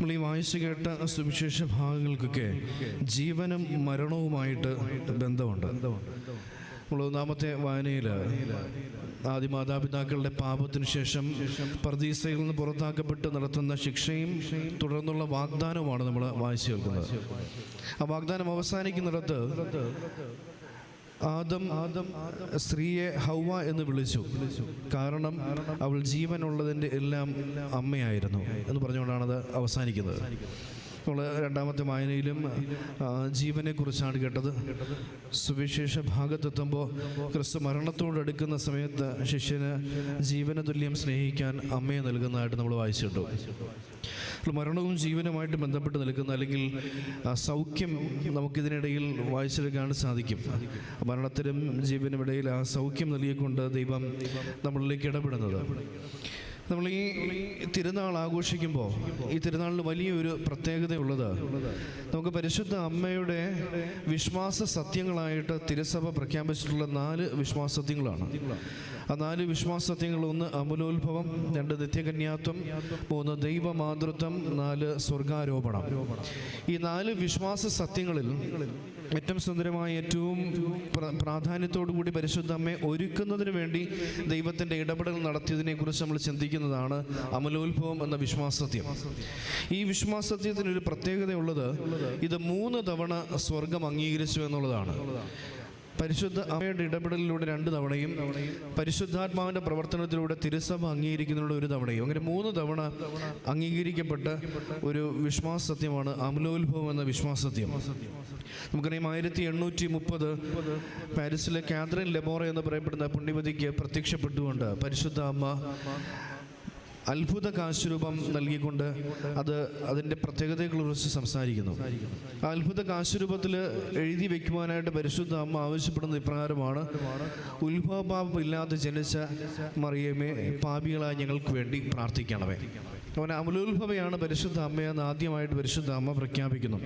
നമ്മൾ ഈ വായിച്ചു കേട്ട സുവിശേഷ ഭാഗങ്ങൾക്കൊക്കെ ജീവനും മരണവുമായിട്ട് ബന്ധമുണ്ട്. നമ്മൾ ഒന്നാമത്തെ വായനയിൽ ആദ്യ മാതാപിതാക്കളുടെ പാപത്തിന് ശേഷം പ്രതീസയിൽ നിന്ന് പുറത്താക്കപ്പെട്ട് നടത്തുന്ന ശിക്ഷയും തുടർന്നുള്ള വാഗ്ദാനവുമാണ് നമ്മൾ വായിച്ചു കേൾക്കുന്നത്. ആ വാഗ്ദാനം അവസാനിക്കുന്നിടത്ത് ആദം ആദം സ്ത്രീയെ ഹൗവ എന്ന് വിളിച്ചു. കാരണം അവൾ ജീവനുള്ളതിന്റെ എല്ലാം അമ്മയായിരുന്നു എന്ന് പറഞ്ഞുകൊണ്ടാണത് അവസാനിക്കുന്നത്. നമ്മൾ രണ്ടാമത്തെ വായനയിലും ജീവനെ ജീവനെക്കുറിച്ചാണ് കേട്ടത്. സുവിശേഷ ഭാഗത്തെത്തുമ്പോൾ ക്രിസ്തു മരണത്തോടടുക്കുന്ന സമയത്ത് ശിഷ്യന് ജീവന തുല്യം സ്നേഹിക്കാൻ അമ്മയെ നൽകുന്നതായിട്ട് നമ്മൾ വായിച്ചിട്ടു. മരണവും ജീവനുമായിട്ട് ബന്ധപ്പെട്ട് നിൽക്കുന്ന അല്ലെങ്കിൽ സൗഖ്യം നമുക്കിതിനിടയിൽ വായിച്ചെടുക്കാൻ സാധിക്കും. മരണത്തിനും ജീവനും ഇടയിൽ ആ സൗഖ്യം നൽകിക്കൊണ്ട് ദൈവം നമ്മളിലേക്ക് ഇടപെടുന്നത്. നമ്മൾ ഈ തിരുനാൾ ആഘോഷിക്കുമ്പോൾ ഈ തിരുനാളിന് വലിയൊരു പ്രത്യേകതയുള്ളത് നമുക്ക് പരിശുദ്ധ അമ്മയുടെ വിശ്വാസ സത്യങ്ങളായിട്ട് തിരുസഭ പ്രഖ്യാപിച്ചിട്ടുള്ള നാല് വിശ്വാസ സത്യങ്ങളാണ്. ആ നാല് വിശ്വാസ സത്യങ്ങൾ ഒന്ന് അമുലോത്ഭവം രണ്ട് നിത്യകന്യാത്വം മൂന്ന് ദൈവമാതൃത്വം നാല് സ്വർഗാരോപണം. ഈ നാല് വിശ്വാസ സത്യങ്ങളിൽ ഏറ്റവും സുന്ദരമായ ഏറ്റവും പ്രാധാന്യത്തോടുകൂടി പ്രാധാന്യത്തോടു കൂടി പരിശുദ്ധ അമ്മയെ ഒരുക്കുന്നതിന് വേണ്ടി ദൈവത്തിന്റെ ഇടപെടൽ നടത്തിയതിനെ കുറിച്ച് നമ്മൾ ചിന്തിക്കുന്നതാണ് അമലോത്ഭവം എന്ന വിശ്വാസത്യം. ഈ വിശ്വാസത്യത്തിനൊരു പ്രത്യേകതയുള്ളത് ഇത് മൂന്ന് തവണ സ്വർഗം അംഗീകരിച്ചു എന്നുള്ളതാണ്. പരിശുദ്ധ അമ്മയുടെ ഇടപെടലിലൂടെ രണ്ട് തവണയും പരിശുദ്ധാത്മാവിന്റെ പ്രവർത്തനത്തിലൂടെ തിരുസഭ അംഗീകരിക്കുന്നതിലൂടെ ഒരു തവണയും. അങ്ങനെ മൂന്ന് തവണ അംഗീകരിക്കപ്പെട്ട ഒരു വിശ്വാസ സത്യമാണ് അമലോത്ഭവം എന്ന വിശ്വാസ സത്യം നമുക്കറിയാം ആയിരത്തി എണ്ണൂറ്റി മുപ്പത് പാരീസിലെ കാതറിൻ ലെബോറ എന്ന് പറയപ്പെടുന്ന പുണ്യപതിക്ക് പ്രത്യക്ഷപ്പെട്ടുകൊണ്ട് പരിശുദ്ധ അമ്മ അത്ഭുത കാശുരൂപം നൽകിക്കൊണ്ട് അത് അതിന്റെ പ്രത്യേകതകളെക്കുറിച്ച് സംസാരിക്കുന്നു. ആ അത്ഭുത കാശുരൂപത്തിൽ എഴുതി വയ്ക്കുവാനായിട്ട് പരിശുദ്ധ അമ്മ ആവശ്യപ്പെടുന്ന ഇപ്രകാരമാണ് ഉത്ഭവപാപം ഇല്ലാതെ ജനിച്ച മറിയമേ പാപികളായ ഞങ്ങൾക്ക് വേണ്ടി പ്രാർത്ഥിക്കണമേ. അവൻ അമലോത്ഭവയാണ് പരിശുദ്ധ അമ്മയെന്ന് ആദ്യമായിട്ട് പരിശുദ്ധ അമ്മ പ്രഖ്യാപിക്കുന്നു.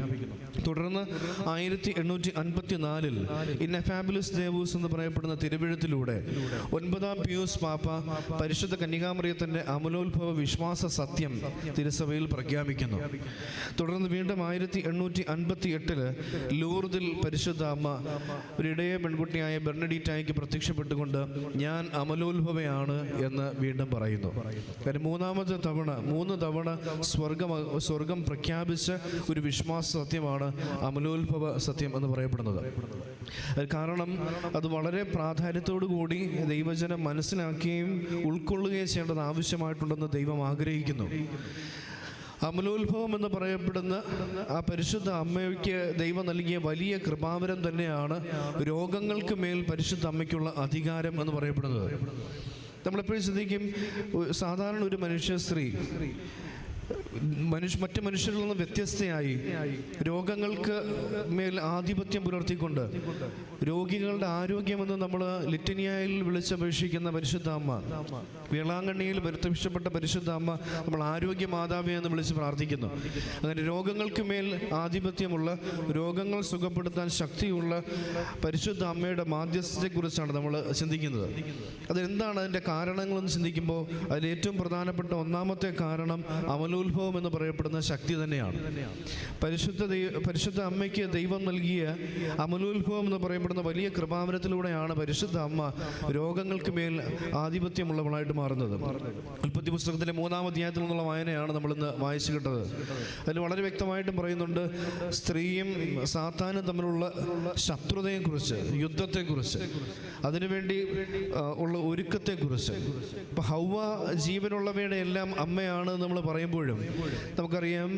തുടർന്ന് ആയിരത്തി എണ്ണൂറ്റി അൻപത്തി നാലിൽ ഇന്ന ഫാബുലസ് ദേവൂസ് എന്ന് പറയപ്പെടുന്ന തിരുവഴുത്തിലൂടെ ഒൻപതാം പിയൂസ് പാപ്പ പരിശുദ്ധ കന്യകാമറിയത്തിന്റെ അമലോത്ഭവ വിശ്വാസ സത്യം തിരുസഭയിൽ പ്രഖ്യാപിക്കുന്നു. തുടർന്ന് വീണ്ടും ആയിരത്തി എണ്ണൂറ്റി അൻപത്തി എട്ടിൽ ലൂർദിൽ പരിശുദ്ധ അമ്മ ഒരു ഇടയ പെൺകുട്ടിയായ ബെർണഡീറ്റായിക്ക് പ്രത്യക്ഷപ്പെട്ടുകൊണ്ട് ഞാൻ അമലോത്ഭവയാണ് എന്ന് വീണ്ടും പറയുന്നു. കാര്യം മൂന്നാമത്തെ തവണ മൂന്ന് തവണ സ്വർഗം സ്വർഗം പ്രഖ്യാപിച്ച ഒരു വിശ്വാസ സത്യമാണ് അമലോത്ഭവ സത്യം എന്ന് പറയപ്പെടുന്നത്. കാരണം അത് വളരെ പ്രാധാന്യത്തോടു കൂടി ദൈവജനം മനസ്സിലാക്കുകയും ഉൾക്കൊള്ളുകയും ചെയ്യേണ്ടത് ആവശ്യമായിട്ടുണ്ടെന്ന് ദൈവം ആഗ്രഹിക്കുന്നു. അമലോത്ഭവം എന്ന് പറയപ്പെടുന്ന ആ പരിശുദ്ധ അമ്മയ്ക്ക് ദൈവം നൽകിയ വലിയ കൃപാവരം തന്നെയാണ് രോഗങ്ങൾക്ക് മേൽ പരിശുദ്ധ അമ്മയ്ക്കുള്ള അധികാരം എന്ന് പറയപ്പെടുന്നത്. നമ്മളെപ്പോഴും ശ്രദ്ധിക്കും സാധാരണ ഒരു മനുഷ്യ സ്ത്രീ മനുഷ്യ മറ്റ് മനുഷ്യരിൽ നിന്ന് വ്യത്യസ്തയായി രോഗങ്ങൾക്ക് മേൽ ആധിപത്യം പുലർത്തിക്കൊണ്ട് രോഗികളുടെ ആരോഗ്യമെന്ന് നമ്മൾ ലിറ്റനിയായിൽ വിളിച്ചപേക്ഷിക്കുന്ന പരിശുദ്ധ അമ്മ വേളാങ്കണ്ണിയിൽ പ്രത്യക്ഷപ്പെട്ട പരിശുദ്ധ അമ്മ നമ്മൾ ആരോഗ്യ മാതാവേ എന്ന് വിളിച്ച് പ്രാർത്ഥിക്കുന്നു. അങ്ങനെ രോഗങ്ങൾക്ക് മേൽ ആധിപത്യമുള്ള രോഗങ്ങൾ സുഖപ്പെടുത്താൻ ശക്തിയുള്ള പരിശുദ്ധ അമ്മയുടെ മാധ്യസ്ഥത്തെക്കുറിച്ചാണ് നമ്മൾ ചിന്തിക്കുന്നത്. അതെന്താണ് അതിന്റെ കാരണങ്ങളെന്ന് ചിന്തിക്കുമ്പോൾ അതിൽ ഏറ്റവും പ്രധാനപ്പെട്ട ഒന്നാമത്തെ കാരണം അമലോത്ഭവം എന്ന് പറയപ്പെടുന്ന ശക്തി തന്നെയാണ്. പരിശുദ്ധ പരിശുദ്ധ അമ്മയ്ക്ക് ദൈവം നൽകിയ അമലോത്ഭവം എന്ന് പറയപ്പെടുന്ന വലിയ കൃപാവരത്തിലൂടെയാണ് പരിശുദ്ധ അമ്മ രോഗങ്ങൾക്ക് മേൽ ആധിപത്യമുള്ളവളായിട്ട് മാറുന്നത്. ഉൽപ്പത്തി പുസ്തകത്തിലെ മൂന്നാം അധ്യായത്തിൽ നിന്നുള്ള വായനയാണ് നമ്മളിന്ന് വായിച്ചു കിട്ടത്. അതിൽ വളരെ വ്യക്തമായിട്ടും പറയുന്നുണ്ട് സ്ത്രീയും സാത്താനും തമ്മിലുള്ള ശത്രുതയെക്കുറിച്ച് യുദ്ധത്തെക്കുറിച്ച് അതിനുവേണ്ടി ഉള്ള ഒരുക്കത്തെക്കുറിച്ച്. ഇപ്പം ഹൗവ ജീവനുള്ളവയുടെ എല്ലാം അമ്മയാണ് നമ്മൾ പറയുമ്പോഴും നമുക്കറിയാം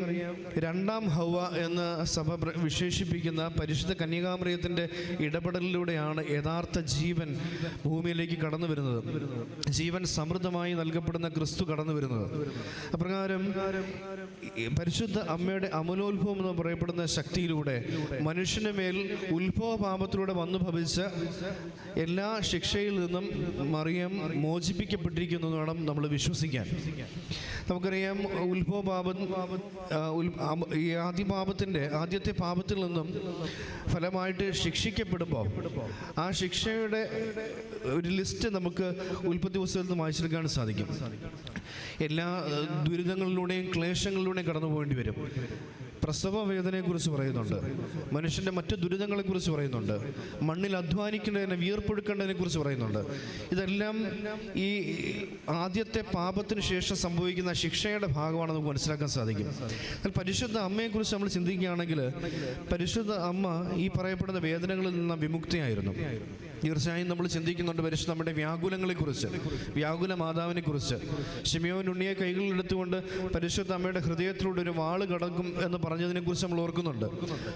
രണ്ടാം ഹൗവ എന്ന് സഭ വിശേഷിപ്പിക്കുന്ന പരിശുദ്ധ കന്യകാമറിയത്തിന്റെ ഇടപെടലിലൂടെയാണ് യഥാർത്ഥ ജീവൻ ഭൂമിയിലേക്ക് കടന്നു വരുന്നത്. ജീവൻ സമൃദ്ധമായി നൽകപ്പെടുന്ന ക്രിസ്തു കടന്നു വരുന്നത്. അപ്രകാരം പരിശുദ്ധ അമ്മയുടെ അമലോത്ഭവം എന്ന് പറയപ്പെടുന്ന ശക്തിയിലൂടെ മനുഷ്യന് മേൽ ഉത്ഭവ പാപത്തിലൂടെ വന്നു ഭവിച്ച എല്ലാ ശിക്ഷയിൽ നിന്നും മറിയം മോചിപ്പിക്കപ്പെട്ടിരിക്കുന്നു വേണം നമ്മൾ വിശ്വസിക്കാൻ. നമുക്കറിയാം ഉത്ഭവ പാപം ഈ ആദ്യ പാപത്തിന്റെ ആദ്യത്തെ പാപത്തിൽ നിന്നും ഫലമായിട്ട് ശിക്ഷിക്കപ്പെടുമ്പോൾ ആ ശിക്ഷയുടെ ഒരു ലിസ്റ്റ് നമുക്ക് ഉൽപ്പത്തി പുസ്തകത്തിൽ നിന്ന് വായിച്ചെടുക്കാൻ സാധിക്കും. എല്ലാ ദുരിതങ്ങളിലൂടെയും ക്ലേശങ്ങളിലൂടെയും കടന്നു പോകേണ്ടി വരും. പ്രസവ വേദനയെക്കുറിച്ച് പറയുന്നുണ്ട്. മനുഷ്യന്റെ മറ്റു ദുരിതങ്ങളെക്കുറിച്ച് പറയുന്നുണ്ട്. മണ്ണിൽ അധ്വാനിക്കേണ്ടതിനെ വിയർപ്പൊഴുക്കേണ്ടതിനെ കുറിച്ച് പറയുന്നുണ്ട്. ഇതെല്ലാം ഈ ആദ്യത്തെ പാപത്തിന് ശേഷം സംഭവിക്കുന്ന ശിക്ഷയുടെ ഭാഗമാണ് നമുക്ക് മനസ്സിലാക്കാൻ സാധിക്കും. എന്നാൽ പരിശുദ്ധ അമ്മയെക്കുറിച്ച് നമ്മൾ ചിന്തിക്കുകയാണെങ്കിൽ പരിശുദ്ധ അമ്മ ഈ പറയപ്പെടുന്ന വേദനകളിൽ നിന്ന് വിമുക്തിയായിരുന്നു. തീർച്ചയായും നമ്മൾ ചിന്തിക്കുന്നുണ്ട് പരിശുദ്ധ നമ്മുടെ വ്യാകുലങ്ങളെക്കുറിച്ച് വ്യാകുല മാതാവിനെക്കുറിച്ച് ഷിമിയോൻ ഉണ്ണിയെ കൈകളിൽ എടുത്തുകൊണ്ട് പരിശുദ്ധ അമ്മയുടെ ഹൃദയത്തിലൂടെ ഒരു വാൾ കടക്കും എന്ന് പറഞ്ഞതിനെക്കുറിച്ച് നമ്മൾ ഓർക്കുന്നുണ്ട്.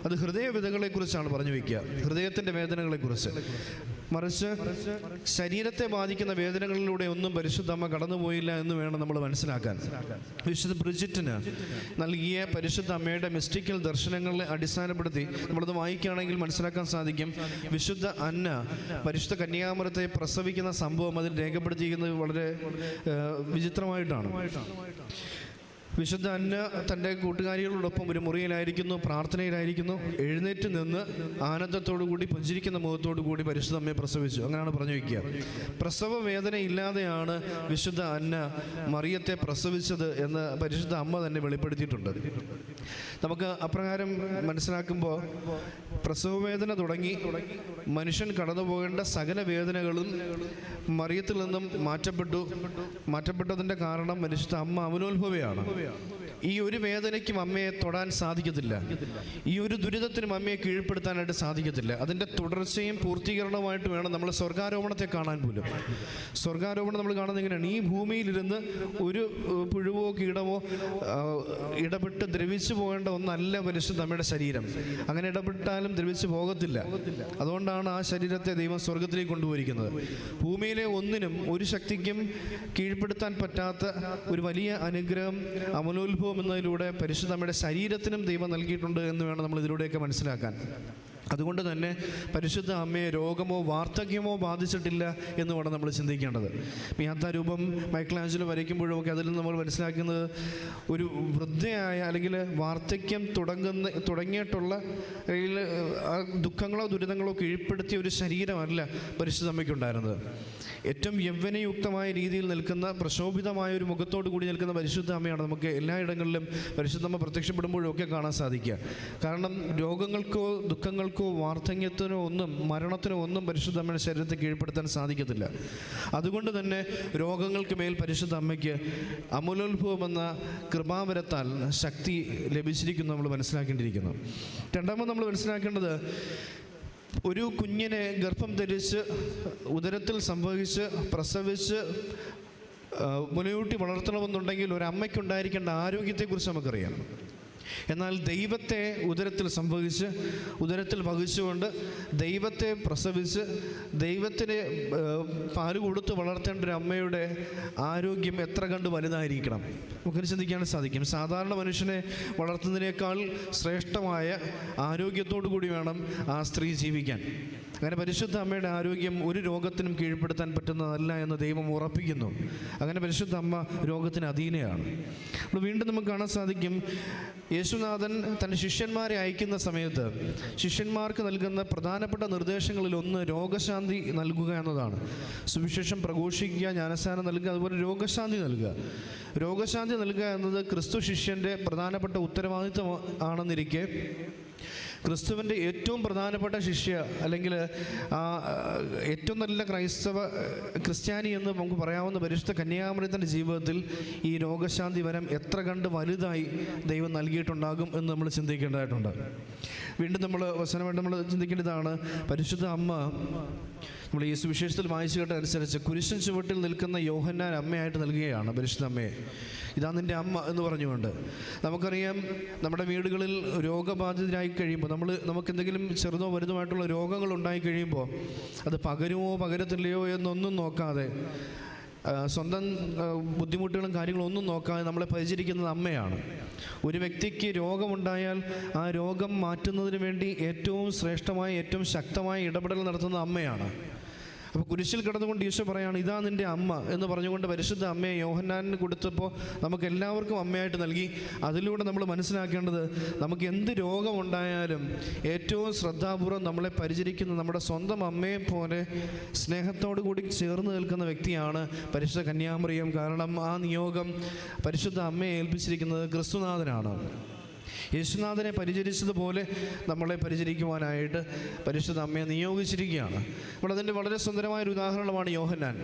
അത് ഹൃദയ വിധകളെക്കുറിച്ചാണ് പറഞ്ഞു വയ്ക്കുക ഹൃദയത്തിന്റെ വേദനകളെക്കുറിച്ച്. മറിച്ച് ശരീരത്തെ ബാധിക്കുന്ന വേദനകളിലൂടെ ഒന്നും പരിശുദ്ധമ്മ കടന്നുപോയില്ല എന്ന് വേണം നമ്മൾ മനസ്സിലാക്കാൻ. വിശുദ്ധ ബ്രിജിറ്റിന് നൽകിയ പരിശുദ്ധ അമ്മയുടെ മിസ്റ്റിക്കൽ ദർശനങ്ങളെ അടിസ്ഥാനപ്പെടുത്തി നമ്മളത് വായിക്കുകയാണെങ്കിൽ മനസ്സിലാക്കാൻ സാധിക്കും. വിശുദ്ധ അന്ന പരിശുദ്ധ കന്യാമരത്തെ പ്രസവിക്കുന്ന സംഭവം അതിൽ രേഖപ്പെടുത്തിയിരിക്കുന്നത് വളരെ വിചിത്രമായിട്ടാണ്. വിശുദ്ധ അന്ന തന്റെ കൂട്ടുകാരികളോടൊപ്പം ഒരു മുറിയിലായിരിക്കുന്നു പ്രാർത്ഥനയിലായിരിക്കുന്നു. എഴുന്നേറ്റ് നിന്ന് ആനന്ദത്തോടു കൂടി പുഞ്ചിരിക്കുന്ന മുഖത്തോടു കൂടി പരിശുദ്ധ അമ്മയെ പ്രസവിച്ചു. അങ്ങനെയാണ് പറഞ്ഞു വയ്ക്കുക. പ്രസവ വേദന ഇല്ലാതെയാണ് വിശുദ്ധ അന്ന മറിയത്തെ പ്രസവിച്ചത് എന്ന് പരിശുദ്ധ അമ്മ തന്നെ വെളിപ്പെടുത്തിയിട്ടുണ്ട്. നമുക്ക് അപ്രകാരം മനസ്സിലാക്കുമ്പോൾ പ്രസവവേദന തുടങ്ങി മനുഷ്യൻ കടന്നു പോകേണ്ട സകല വേദനകളും മറിയത്തിൽ നിന്നും മാറ്റപ്പെട്ടു. മാറ്റപ്പെട്ടതിന്റെ കാരണം മനുഷ്യത്തെ അമ്മ അമലോത്ഭവയാണ് Judea. ഈ ഒരു വേദനയ്ക്കും അമ്മയെ തൊടാൻ സാധിക്കത്തില്ല. ഈ ഒരു ദുരിതത്തിനും അമ്മയെ കീഴ്പ്പെടുത്താനായിട്ട് സാധിക്കത്തില്ല. അതിന്റെ തുടർച്ചയും പൂർത്തീകരണവുമായിട്ട് വേണം നമ്മൾ സ്വർഗാരോപണത്തെ കാണാൻ പോലും. സ്വർഗാരോപണം നമ്മൾ കാണുന്നത് എങ്ങനെയാണ്? ഈ ഭൂമിയിലിരുന്ന് ഒരു പുഴുവോ കീടമോ ഇടപെട്ട് ദ്രവിച്ചു പോകേണ്ട ഒന്നല്ല പരിശുദ്ധ നമ്മുടെ ശരീരം. അങ്ങനെ ഇടപെട്ടാലും ദ്രവിച്ചു പോകത്തില്ല. അതുകൊണ്ടാണ് ആ ശരീരത്തെ ദൈവം സ്വർഗത്തിലേക്ക് കൊണ്ടുപോയിരിക്കുന്നത്. ഭൂമിയിലെ ഒന്നിനും ഒരു ശക്തിക്കും കീഴ്പ്പെടുത്താൻ പറ്റാത്ത ഒരു വലിയ അനുഗ്രഹം അമലോത്ഭവം എന്നതിലൂടെ പരിശുദ്ധ നമ്മുടെ ശരീരത്തിനും ദൈവം നൽകിയിട്ടുണ്ട് എന്ന് വേണം നമ്മൾ ഇതിലൂടെയൊക്കെ മനസ്സിലാക്കാൻ. അതുകൊണ്ട് തന്നെ പരിശുദ്ധ അമ്മയെ രോഗമോ വാർദ്ധക്യമോ ബാധിച്ചിട്ടില്ല എന്ന് വേണം നമ്മൾ ചിന്തിക്കേണ്ടത്. മിയാത്ത രൂപം മൈക്കിളാഞ്ചലോ വരയ്ക്കുമ്പോഴും ഒക്കെ അതിൽ നമ്മൾ മനസ്സിലാക്കുന്നത് ഒരു വൃദ്ധയായ അല്ലെങ്കിൽ വാർദ്ധക്യം തുടങ്ങുന്ന തുടങ്ങിയിട്ടുള്ള ദുഃഖങ്ങളോ ദുരിതങ്ങളോ കീഴ്പ്പെടുത്തിയ ഒരു ശരീരമല്ല പരിശുദ്ധ അമ്മയ്ക്കുണ്ടായിരുന്നത്. ഏറ്റവും യൗവനയുക്തമായ രീതിയിൽ നിൽക്കുന്ന പ്രശോഭിതമായ ഒരു മുഖത്തോട് കൂടി നിൽക്കുന്ന പരിശുദ്ധ അമ്മയാണ് നമുക്ക് എല്ലായിടങ്ങളിലും പരിശുദ്ധമ്മ പ്രത്യക്ഷപ്പെടുമ്പോഴും ഒക്കെ കാണാൻ സാധിക്കുക. കാരണം രോഗങ്ങൾക്കോ ദുഃഖങ്ങൾക്കോ വാർദ്ധക്യത്തിനോ ഒന്നും മരണത്തിനോ ഒന്നും പരിശുദ്ധ അമ്മയുടെ ശരീരത്തെ കീഴ്പ്പെടുത്താൻ സാധിക്കത്തില്ല. അതുകൊണ്ട് തന്നെ രോഗങ്ങൾക്ക് മേൽ പരിശുദ്ധ അമ്മയ്ക്ക് അമൂലോത്ഭവം എന്ന കൃപാവരത്താൽ ശക്തി ലഭിച്ചിരിക്കുന്നു നമ്മൾ മനസ്സിലാക്കേണ്ടിയിരിക്കുന്നു. രണ്ടാമത് നമ്മൾ മനസ്സിലാക്കേണ്ടത് ഒരു കുഞ്ഞിനെ ഗർഭം ധരിച്ച് ഉദരത്തിൽ സംഭവിച്ച് പ്രസവിച്ച് മുലയൂട്ടി വളർത്തണമെന്നുണ്ടെങ്കിൽ ഒരു അമ്മയ്ക്കുണ്ടായിരിക്കേണ്ട ആരോഗ്യത്തെക്കുറിച്ച് നമുക്കറിയാം. എന്നാൽ ദൈവത്തെ ഉദരത്തിൽ സംഭവിച്ച് ഉദരത്തിൽ വഹിച്ചുകൊണ്ട് ദൈവത്തെ പ്രസവിച്ച് ദൈവത്തിന് പാൽ കൊടുത്ത് വളർത്തേണ്ട ഒരു അമ്മയുടെ ആരോഗ്യം എത്ര കണ്ട് വലുതായിരിക്കണം? നമുക്കിന് ചിന്തിക്കാൻ സാധിക്കും. സാധാരണ മനുഷ്യനെ വളർത്തുന്നതിനേക്കാൾ ശ്രേഷ്ഠമായ ആരോഗ്യത്തോടു കൂടി വേണം ആ സ്ത്രീ ജീവിക്കാൻ. അങ്ങനെ പരിശുദ്ധ അമ്മയുടെ ആരോഗ്യം ഒരു രോഗത്തിനും കീഴ്പ്പെടുത്താൻ പറ്റുന്നതല്ല എന്ന് ദൈവം ഉറപ്പിക്കുന്നു. അങ്ങനെ പരിശുദ്ധ അമ്മ രോഗത്തിന് അധീനയാണ്. വീണ്ടും നമുക്ക് കാണാൻ സാധിക്കും യേശുനാഥൻ തന്റെ ശിഷ്യന്മാരെ അയക്കുന്ന സമയത്ത് ശിഷ്യന്മാർക്ക് നൽകുന്ന പ്രധാനപ്പെട്ട നിർദ്ദേശങ്ങളിൽ ഒന്ന് രോഗശാന്തി നൽകുക എന്നതാണ്. സുവിശേഷം പ്രഘോഷിക്കുക ജ്ഞാനസ്ഥാനം നൽകുക അതുപോലെ രോഗശാന്തി നൽകുക. രോഗശാന്തി നൽകുക എന്നത് ക്രിസ്തു ശിഷ്യന്റെ പ്രധാനപ്പെട്ട ഉത്തരവാദിത്വം ആണെന്നിരിക്കെ ക്രിസ്തുവിന്റെ ഏറ്റവും പ്രധാനപ്പെട്ട ശിഷ്യ അല്ലെങ്കിൽ ഏറ്റവും നല്ല ക്രൈസ്തവ ക്രിസ്ത്യാനി എന്ന് നമുക്ക് പറയാവുന്ന പരിശുദ്ധ കന്യാമൃതന്റെ ജീവിതത്തിൽ ഈ രോഗശാന്തി വരം എത്ര കണ്ട് വലുതായി ദൈവം നൽകിയിട്ടുണ്ടാകും എന്ന് നമ്മൾ ചിന്തിക്കേണ്ടതായിട്ടുണ്ട്. വീണ്ടും നമ്മൾ അവസാനമായിട്ട് നമ്മൾ ചിന്തിക്കേണ്ടതാണ് പരിശുദ്ധ അമ്മ നമ്മൾ ഈ സുവിശേഷത്തിൽ വായിച്ചു കേട്ട അനുസരിച്ച് കുരിശൻ ചുവട്ടിൽ നിൽക്കുന്ന യോഹന്നാൻ അമ്മയായിട്ട് നൽകുകയാണ് പരിശുദ്ധ അമ്മയെ. ഇതാ നിന്റെ അമ്മ എന്ന് പറഞ്ഞുകൊണ്ട്. നമുക്കറിയാം നമ്മുടെ വീടുകളിൽ രോഗബാധിതരായി കഴിയുമ്പോൾ നമ്മൾ നമുക്ക് എന്തെങ്കിലും ചെറുതോ വലുതുമായിട്ടുള്ള രോഗങ്ങൾ ഉണ്ടായി കഴിയുമ്പോൾ അത് പകരുമോ പകരത്തില്ലയോ എന്നൊന്നും നോക്കാതെ സ്വന്തം ബുദ്ധിമുട്ടുകളും കാര്യങ്ങളും ഒന്നും നോക്കാതെ നമ്മളെ പരിചരിക്കുന്നത് അമ്മയാണ്. ഒരു വ്യക്തിക്ക് രോഗമുണ്ടായാൽ ആ രോഗം മാറ്റുന്നതിന് വേണ്ടി ഏറ്റവും ശ്രേഷ്ഠമായ ഏറ്റവും ശക്തമായ ഇടപെടൽ നടത്തുന്നത് അമ്മയാണ്. അപ്പോൾ കുരിശിൽ കിടന്നുകൊണ്ട് ഈശോ പറയാണ് ഇതാ നിന്റെ അമ്മ എന്ന് പറഞ്ഞുകൊണ്ട് പരിശുദ്ധ അമ്മയെ യോഹന്നാനിന് കൊടുത്തപ്പോൾ നമുക്ക് എല്ലാവർക്കും അമ്മയായിട്ട് നൽകി. അതിലൂടെ നമ്മൾ മനസ്സിലാക്കേണ്ടത് നമുക്ക് എന്ത് രോഗമുണ്ടായാലും ഏറ്റവും ശ്രദ്ധാപൂർവം നമ്മളെ പരിചരിക്കുന്ന നമ്മുടെ സ്വന്തം അമ്മയെ പോലെ സ്നേഹത്തോടു കൂടി ചേർന്ന് നിൽക്കുന്ന വ്യക്തിയാണ് പരിശുദ്ധ കന്യാമറിയം. കാരണം ആ നിയോഗം പരിശുദ്ധ അമ്മയെ ഏൽപ്പിച്ചിരിക്കുന്നത് ക്രിസ്തുനാഥനാണ്. യേശുനാഥനെ പരിചരിച്ചതുപോലെ നമ്മളെ പരിചരിക്കുവാനായിട്ട് പരിശുദ്ധ അമ്മയെ നിയോഗിച്ചിരിക്കുകയാണ്. അപ്പോൾ അതിന്റെ വളരെ സുന്ദരമായൊരു ഉദാഹരണമാണ് യോഹന്നാൻ.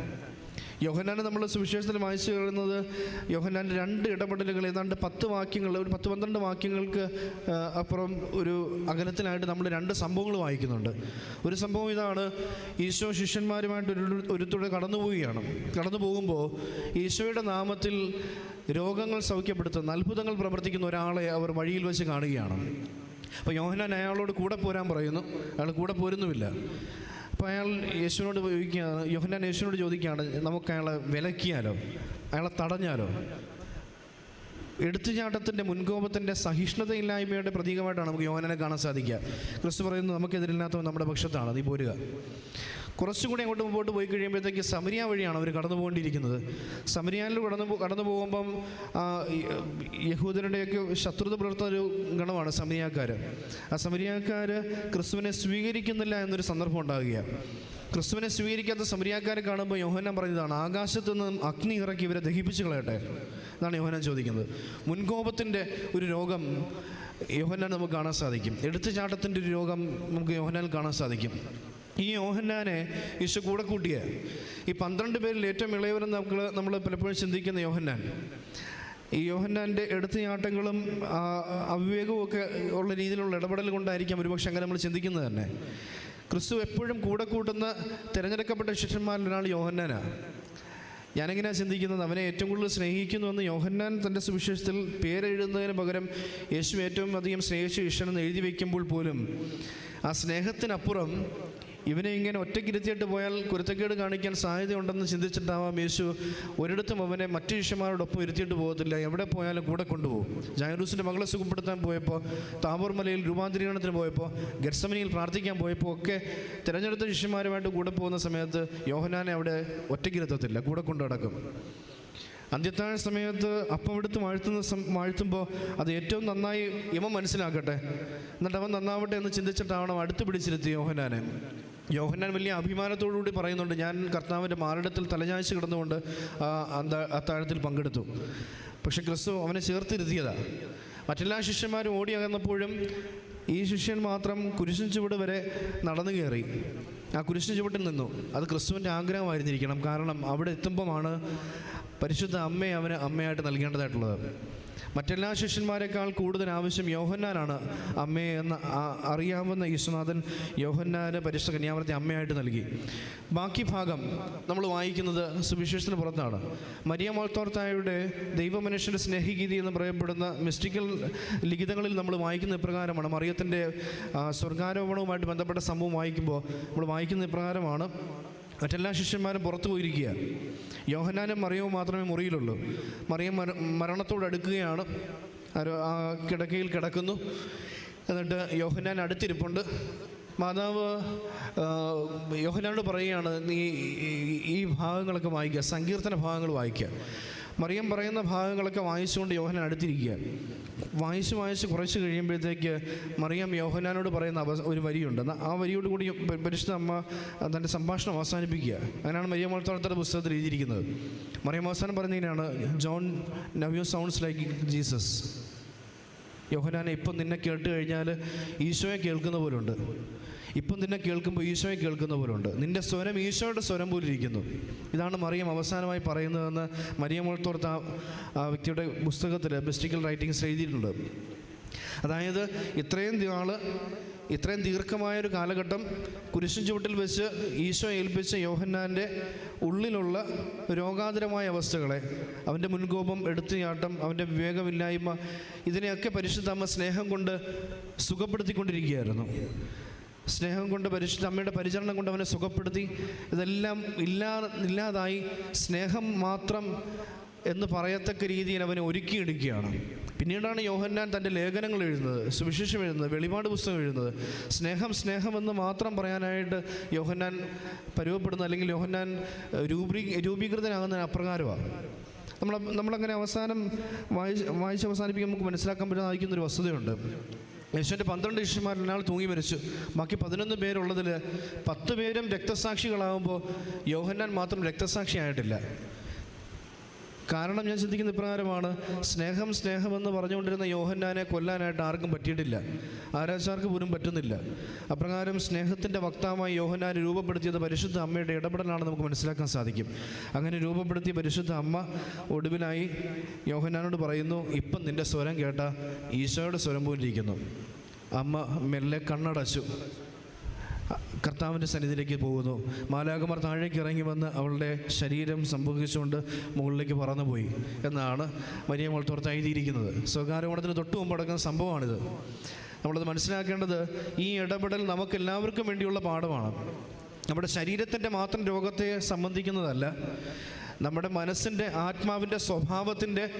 യോഹന്നാൻ നമ്മൾ സുവിശേഷത്തിൽ വായിച്ചു കഴിയുന്നത് യോഹന്നാൻ രണ്ട് ഇടപെടലുകൾ ഏതാണ്ട് പത്ത് വാക്യങ്ങൾ ഒരു പത്ത് പന്ത്രണ്ട് വാക്യങ്ങൾക്ക് അപ്പുറം ഒരു അകലത്തിലായിട്ട് നമ്മൾ രണ്ട് സംഭവങ്ങൾ വായിക്കുന്നുണ്ട്. ഒരു സംഭവം ഇതാണ് ഈശോ ശിഷ്യന്മാരുമായിട്ട് ഒരു ഒരുത്തൂടെ കടന്നു പോവുകയാണ് കടന്നു പോകുമ്പോൾ ഈശോയുടെ നാമത്തിൽ രോഗങ്ങൾ സൗഖ്യപ്പെടുത്തുന്ന അത്ഭുതങ്ങൾ പ്രവർത്തിക്കുന്ന ഒരാളെ അവർ വഴിയിൽ വെച്ച് കാണുകയാണ്. അപ്പോൾ യോഹനാൻ അയാളോട് കൂടെ പോരാൻ പറയുന്നു. അയാൾ കൂടെ പോരുന്നുമില്ല. അപ്പോൾ അയാൾ യേശുവിനോട് ചോദിക്കുകയാണ് യോഹനാൻ യേശുവിനോട് ചോദിക്കുകയാണ് നമുക്ക് അയാളെ വിലക്കിയാലോ? അയാളെ തടഞ്ഞാലോ? എടുത്തുചാട്ടത്തിന്റെ മുൻകോപത്തിന്റെ സഹിഷ്ണുതയില്ലായ്മയുടെ പ്രതീകമായിട്ടാണ് നമുക്ക് യോഹനനെ കാണാൻ സാധിക്കുക. ക്രിസ്തു പറയുന്നത് നമുക്കെതിരില്ലാത്തവൻ നമ്മുടെ പക്ഷത്താണ്? നീ പോരുക. കുറച്ചുകൂടി അങ്ങോട്ട് മുമ്പോട്ട് പോയി കഴിയുമ്പോഴത്തേക്ക് സമരിയ വഴിയാണ് അവർ കടന്നു പോകേണ്ടിയിരിക്കുന്നത്. സമരിയാനിൽ കടന്നു കടന്നു പോകുമ്പം യഹൂദരുടെയൊക്കെ ശത്രുത പുലർത്തുന്ന ഒരു ഗണമാണ് സമരിയാക്കാർ ആ സമരിയാക്കാർ ക്രിസ്തുവിനെ സ്വീകരിക്കുന്നില്ല എന്നൊരു സന്ദർഭം ഉണ്ടാകുകയാണ്. ക്രിസ്തുവിനെ സ്വീകരിക്കാത്ത സമരിയാക്കാരെ കാണുമ്പോൾ യോഹന്നാൻ പറഞ്ഞതാണ് ആകാശത്തു നിന്നും അഗ്നി ഇറക്കി ഇവരെ ദഹിപ്പിച്ചു കളയട്ടെ എന്നാണ് യോഹന്നാൻ ചോദിക്കുന്നത്. മുൻകോപത്തിന്റെ ഒരു രോഗം യോഹന്നാൻ നമുക്ക് കാണാൻ സാധിക്കും. എടുത്തുചാട്ടത്തിന്റെ ഒരു രോഗം നമുക്ക് യോഹനാൽ കാണാൻ സാധിക്കും. ഈ യോഹന്നാനെ ഈശോ കൂടെ കൂട്ടിയ. ഈ പന്ത്രണ്ട് പേരിൽ ഏറ്റവും ഇളയവരും നമ്മൾ നമ്മൾ പലപ്പോഴും ചിന്തിക്കുന്ന യോഹന്നാൻ. ഈ യോഹന്നാന്റെ എടുത്തുചാട്ടങ്ങളും അവിവേകവും ഒക്കെ ഉള്ള രീതിയിലുള്ള ഇടപെടൽ കൊണ്ടായിരിക്കാം ഒരുപക്ഷെ അങ്ങനെ നമ്മൾ ചിന്തിക്കുന്നത് തന്നെ. ക്രിസ്തു എപ്പോഴും കൂടെ കൂട്ടുന്ന തിരഞ്ഞെടുക്കപ്പെട്ട ശിഷ്യന്മാരിൽ ഒരാൾ യോഹന്നാനാണ് ഞാനെങ്ങനെയാണ് ചിന്തിക്കുന്നത്? അവനെ ഏറ്റവും കൂടുതൽ സ്നേഹിക്കുന്നുവെന്ന് യോഹന്നാൻ തന്റെ സുവിശേഷത്തിൽ പേരെഴുതുന്നതിന് പകരം യേശു ഏറ്റവും അധികം സ്നേഹിച്ച ഈശ്വരൻ എഴുതി വയ്ക്കുമ്പോൾ പോലും ആ സ്നേഹത്തിനപ്പുറം ഇവനെ ഇങ്ങനെ ഒറ്റക്കിരുത്തിയിട്ട് പോയാൽ കുരുത്തക്കേട് കാണിക്കാൻ സാധ്യതയുണ്ടെന്ന് ചിന്തിച്ചിട്ടാവാം യേശു ഒരിടത്തും അവനെ മറ്റു ശിഷ്യന്മാരോടൊപ്പം ഇരുത്തിയിട്ട് പോകത്തില്ല. എവിടെ പോയാലും കൂടെ കൊണ്ടുപോകും. ജായറൂസിന്റെ മകളെ സുഖപ്പെടുത്താൻ പോയപ്പോൾ താമൂർ മലയിൽ രൂപാന്തരീകരണത്തിന് പോയപ്പോൾ ഗർസമനിയിൽ പ്രാർത്ഥിക്കാൻ പോയപ്പോൾ ഒക്കെ തിരഞ്ഞെടുത്ത ശിഷ്യന്മാരുമായിട്ട് കൂടെ പോകുന്ന സമയത്ത് യോഹനാനെ അവിടെ ഒറ്റക്കിരുത്തത്തില്ല. കൂടെ കൊണ്ടു നടക്കും. അന്ത്യത്താഴ സമയത്ത് അപ്പം എടുത്ത് വാഴ്ത്തുന്ന വാഴ്ത്തുമ്പോൾ അത് ഏറ്റവും നന്നായി ഇവൻ മനസ്സിലാക്കട്ടെ. എന്നിട്ട് അവൻ നന്നാവട്ടെ എന്ന് ചിന്തിച്ചിട്ടാവണം അടുത്ത് പിടിച്ചിരുത്തി യോഹനാനെ യോഹന്നാൻ വലിയ അഭിമാനത്തോടുകൂടി പറയുന്നുണ്ട് ഞാൻ കർത്താവിന്റെ മാറിടത്തിൽ തലചായ്ച്ച് കിടന്നുകൊണ്ട് അത്താഴത്തിൽ പങ്കെടുത്തു. പക്ഷെ ക്രിസ്തു അവനെ ചേർത്തിരുത്തിയതാ. മറ്റെല്ലാ ശിഷ്യന്മാരും ഓടി അകന്നപ്പോഴും ഈ ശിഷ്യൻ മാത്രം കുരിശിൻ ചുവട് വരെ നടന്നു കയറി. ആ കുരിശിൻ ചുവട്ടിൽ നിന്നു. അത് ക്രിസ്തുവിന്റെ ആഗ്രഹമായിരുന്നിരിക്കണം. കാരണം അവിടെ എത്തുമ്പമാണ് പരിശുദ്ധ അമ്മയെ അവന് അമ്മയായിട്ട് നൽകേണ്ടതായിട്ടുള്ളത്. മറ്റെല്ലാ ശിഷ്യന്മാരെക്കാൾ കൂടുതൽ ആവശ്യം യോഹന്നാനാണ്. അമ്മയെ എന്ന് അറിയാവുന്ന യേശുനാഥൻ യോഹന്നാന് പരിശുദ്ധ കന്യാവർത്തി അമ്മയായിട്ട് നൽകി. ബാക്കി ഭാഗം നമ്മൾ വായിക്കുന്നത് സുവിശേഷത്തിന് പുറത്താണ്. മരിയ മോൾത്തോർത്തായുടെ ദൈവമനുഷ്യന്റെ സ്നേഹിഗീതി എന്ന് പറയപ്പെടുന്ന മിസ്റ്റിക്കൽ ലിഖിതങ്ങളിൽ നമ്മൾ വായിക്കുന്ന ഇപ്രകാരമാണ്. മറിയത്തിന്റെ സ്വർഗാരോപണവുമായിട്ട് ബന്ധപ്പെട്ട സംഭവം വായിക്കുമ്പോൾ നമ്മൾ വായിക്കുന്ന ഇപ്രകാരമാണ്. മറ്റെല്ലാ ശിഷ്യന്മാരും പുറത്തു പോയിരിക്കുക. യോഹനാനും മറിയവും മാത്രമേ മുറിയിലുള്ളൂ. മറിയം മര മരണത്തോട് അടുക്കുകയാണ്. ആ കിടക്കയിൽ കിടക്കുന്നു. എന്നിട്ട് യോഹനാൻ അടുത്തിരിപ്പുണ്ട്. മാതാവ് യോഹനാനോട് പറയുകയാണ് നീ ഈ ഭാഗങ്ങളൊക്കെ വായിക്കുക സങ്കീർത്തന ഭാഗങ്ങൾ വായിക്കുക. മറിയം പറയുന്ന ഭാഗങ്ങളൊക്കെ വായിച്ചുകൊണ്ട് യോഹനാൻ അടുത്തിരിക്കുക. വായിച്ച് വായിച്ച് കുറച്ച് കഴിയുമ്പോഴത്തേക്ക് മറിയം യോഹനാനോട് പറയുന്ന അവ ഒരു വരിയുണ്ട്. ആ വരിയോട് കൂടി പരിശുദ്ധ അമ്മ തന്റെ സംഭാഷണം അവസാനിപ്പിക്കുക. അങ്ങനെയാണ് മറിയം മോൾത്തോളത്തിന്റെ പുസ്തകത്തിൽ എഴുതിയിരിക്കുന്നത്. മറിയം അവസാനം പറഞ്ഞതിനാണ് John now you sounds like Jesus. യോഹനാനെ ഇപ്പം നിന്നെ കേട്ട് കഴിഞ്ഞാൽ ഈശോയെ കേൾക്കുന്ന പോലുണ്ട്. ഇപ്പം നിന്നെ കേൾക്കുമ്പോൾ ഈശോയെ കേൾക്കുന്ന നിന്റെ സ്വരം ഈശോയുടെ സ്വരം പോലെ ഇരിക്കുന്നു. ഇതാണ് മറിയം അവസാനമായി പറയുന്നതെന്ന് മറിയം മോൾത്തോർത്ത് ആ വ്യക്തിയുടെ പുസ്തകത്തിൽ ബെസ്റ്റിക്കൽ റൈറ്റിങ്സ് എഴുതിയിട്ടുണ്ട്. അതായത് ഇത്രയും നാൾ ഇത്രയും ദീർഘമായൊരു കാലഘട്ടം കുരിശും ചുവട്ടിൽ വെച്ച് ഈശോ ഏൽപ്പിച്ച യോഹന്നാന്റെ ഉള്ളിലുള്ള രോഗാതുരമായ അവസ്ഥകളെ അവന്റെ മുൻകോപം എടുത്തുചാട്ടം അവന്റെ വിവേകമില്ലായ്മ ഇതിനെയൊക്കെ പരിശുദ്ധ അമ്മ സ്നേഹം കൊണ്ട് സുഖപ്പെടുത്തിക്കൊണ്ടിരിക്കുകയായിരുന്നു. സ്നേഹം കൊണ്ട് പരിശുദ്ധ അമ്മയുടെ പരിചരണം കൊണ്ട് അവനെ സുഖപ്പെടുത്തി. ഇതെല്ലാം ഇല്ലാ ഇല്ലാതായി. സ്നേഹം മാത്രം എന്ന് പറയത്തക്ക രീതിയിൽ അവനെ ഒരുക്കിയെടുക്കുകയാണ്. പിന്നീടാണ് യോഹന്നാൻ തന്റെ ലേഖനങ്ങൾ എഴുതുന്നത് സുവിശേഷം എഴുതുന്നത് വെളിപാട് പുസ്തകം എഴുതുന്നത്. സ്നേഹം സ്നേഹമെന്ന് മാത്രം പറയാനായിട്ട് യോഹന്നാൻ പരുവപ്പെടുന്ന അല്ലെങ്കിൽ യോഹന്നാൻ രൂപീ രൂപീകൃതനാകുന്നതിന് അപ്രകാരമാണ്. നമ്മൾ നമ്മളങ്ങനെ അവസാനം വായിച്ച് വായിച്ച് അവസാനിപ്പിക്കാൻ നമുക്ക് മനസ്സിലാക്കാൻ പറ്റുന്ന ഒരു വസ്തുതയുണ്ട്. യേശുവിന്റെ പന്ത്രണ്ട് ശിഷ്യന്മാരിൽ ഒരാൾ തൂങ്ങി മരിച്ചു. ബാക്കി പതിനൊന്ന് പേരുള്ളതിൽ പത്ത് പേരും രക്തസാക്ഷികളാകുമ്പോൾ യോഹന്നാൻ മാത്രം രക്തസാക്ഷിയായിട്ടില്ല. കാരണം ഞാൻ ചിന്തിക്കുന്ന ഇപ്രകാരമാണ് സ്നേഹം സ്നേഹമെന്ന് പറഞ്ഞുകൊണ്ടിരുന്ന യോഹന്നാനെ കൊല്ലാനായിട്ട് ആർക്കും പറ്റിയിട്ടില്ല. ആരാച്ചാർക്ക് പോലും പറ്റുന്നില്ല. അപ്രകാരം സ്നേഹത്തിന്റെ വക്താവായി യോഹന്നാൻ രൂപപ്പെടുത്തിയത് പരിശുദ്ധ അമ്മയുടെ ഇടപെടലാണെന്ന് നമുക്ക് മനസ്സിലാക്കാൻ സാധിക്കും. അങ്ങനെ രൂപപ്പെടുത്തിയ പരിശുദ്ധ അമ്മ ഒടുവിലായി യോഹന്നാനോട് പറയുന്നു ഇപ്പം നിന്റെ സ്വരം കേട്ട ഈശോയുടെ സ്വരം പോലിരിക്കുന്നു. അമ്മ മെല്ലെ കണ്ണടച്ചു. കർത്താവിന്റെ സന്നിധിയിലേക്ക് പോകുന്നു. മാലാകുമാർ താഴേക്ക് ഇറങ്ങി വന്ന് അവളുടെ ശരീരം സംഭവിച്ചുകൊണ്ട് മുകളിലേക്ക് പറന്നുപോയി എന്നാണ് മരിയ തുറത്ത് എഴുതിയിരിക്കുന്നത്. സ്വകാര്യമോടത്തിന് തൊട്ട് മുമ്പ് നടക്കുന്ന സംഭവമാണിത്. നമ്മളത് മനസ്സിലാക്കേണ്ടത് ഈ ഇടപെടൽ നമുക്കെല്ലാവർക്കും വേണ്ടിയുള്ള പാഠമാണ്. നമ്മുടെ ശരീരത്തിന്റെ മാത്രം രോഗത്തെ സംബന്ധിക്കുന്നതല്ല നമ്മുടെ മനസ്സിന്റെ ആത്മാവിന്റെ സ്വഭാവത്തിന്റെ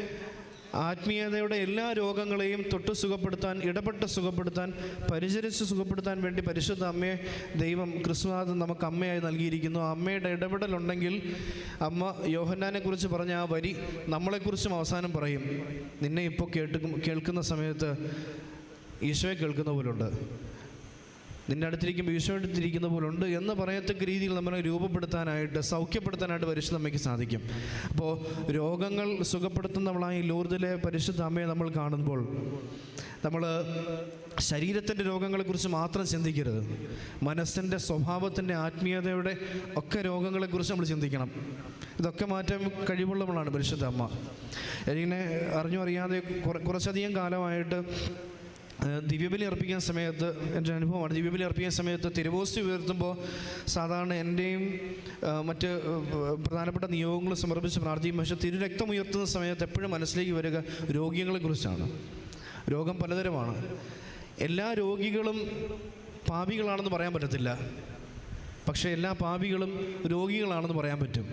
ആത്മീയതയുടെ എല്ലാ രോഗങ്ങളെയും തൊട്ട് സുഖപ്പെടുത്താൻ ഇടപെട്ട് സുഖപ്പെടുത്താൻ പരിചരിച്ച് സുഖപ്പെടുത്താൻ വേണ്ടി പരിശുദ്ധ അമ്മയെ ദൈവം ക്രിസ്തുനാഥൻ നമുക്ക് അമ്മയായി നൽകിയിരിക്കുന്നു. അമ്മയുടെ ഇടപെടലുണ്ടെങ്കിൽ അമ്മ യോഹന്നാനെ കുറിച്ച് പറഞ്ഞ ആ വരി നമ്മളെക്കുറിച്ചും അവസാനം പറയും. നിന്നെ ഇപ്പോൾ കേട്ട് കേൾക്കുന്ന സമയത്ത് ഈശോയെ കേൾക്കുന്ന പോലുണ്ട്. നിന്റെ അടുത്തിരിക്കുമ്പോൾ ഈശോ പോലെ ഉണ്ട് എന്ന് പറയത്തക്ക രീതിയിൽ നമ്മളെ രൂപപ്പെടുത്താനായിട്ട് സൗഖ്യപ്പെടുത്താനായിട്ട് പരിശുദ്ധ അമ്മയ്ക്ക് സാധിക്കും. അപ്പോൾ രോഗങ്ങൾ സുഖപ്പെടുത്തുന്നവളായി ലൂർദിലെ പരിശുദ്ധ അമ്മയെ നമ്മൾ കാണുമ്പോൾ നമ്മൾ ശരീരത്തിന്റെ രോഗങ്ങളെക്കുറിച്ച് മാത്രം ചിന്തിക്കരുത്. മനസ്സിന്റെ സ്വഭാവത്തിന്റെ ആത്മീയതയുടെ ഒക്കെ രോഗങ്ങളെക്കുറിച്ച് നമ്മൾ ചിന്തിക്കണം. ഇതൊക്കെ മാറ്റാൻ കഴിവുള്ളവളാണ് പരിശുദ്ധ അമ്മ. എനിക്കിങ്ങനെ അറിഞ്ഞു അറിയാതെ കുറ- കുറച്ചധികം കാലമായിട്ട് ദിവ്യബലി അർപ്പിക്കുന്ന സമയത്ത് എന്റെ അനുഭവമാണ്. ദിവ്യബലി അർപ്പിക്കുന്ന സമയത്ത് തിരുവോസ്തി ഉയർത്തുമ്പോൾ സാധാരണ എന്റെയും മറ്റ് പ്രധാനപ്പെട്ട നിയോഗങ്ങൾ സമർപ്പിച്ച് പ്രാർത്ഥിക്കും. പക്ഷേ തിരുരക്തം ഉയർത്തുന്ന സമയത്ത് എപ്പോഴും മനസ്സിലേക്ക് വരിക രോഗികളെക്കുറിച്ചാണ്. രോഗം പലതരമാണ്. എല്ലാ രോഗികളും പാപികളാണെന്ന് പറയാൻ പറ്റത്തില്ല. പക്ഷേ എല്ലാ പാപികളും രോഗികളാണെന്ന് പറയാൻ പറ്റും.